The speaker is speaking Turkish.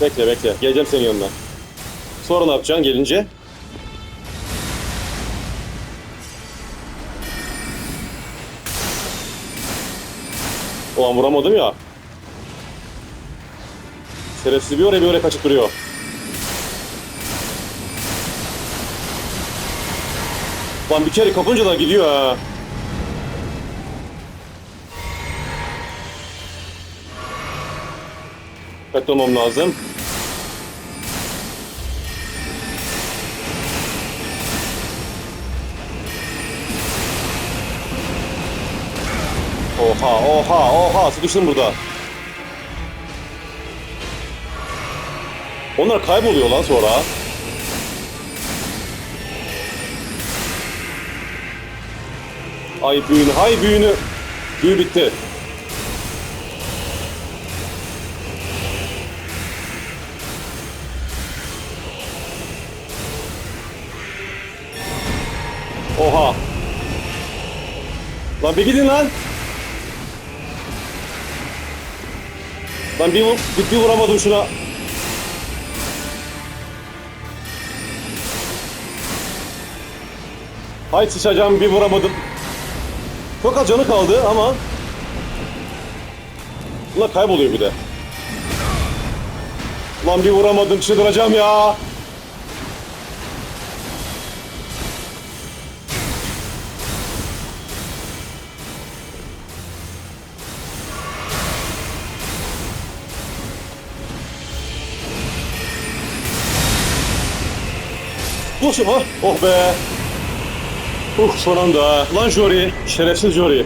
Bekle bekle. Geleceğim senin yanına. Sonra ne yapacaksın gelince? Ulan vuramadım ya. Şerefsiz bir oraya bir oraya kaçıp duruyor. Lan bir kere kapınca da gidiyor ha. Dikkatli lazım. Oha oha oha sıkıştım burada. Onlar kayboluyor lan sonra. Ay büyünü, hay büyünü. Büyü bitti. Oha. Lan bir gidin lan. Lan bir, bir, bir vuramadım şuna. Hay sıçacağım bir vuramadım. Çok az canı kaldı ama Ulan kayboluyor bir de. Lan bir vuramadım çıldıracağım ya. Boşum ha. Oh be. Uh son anda. Lan Jory. Şerefsiz Jory.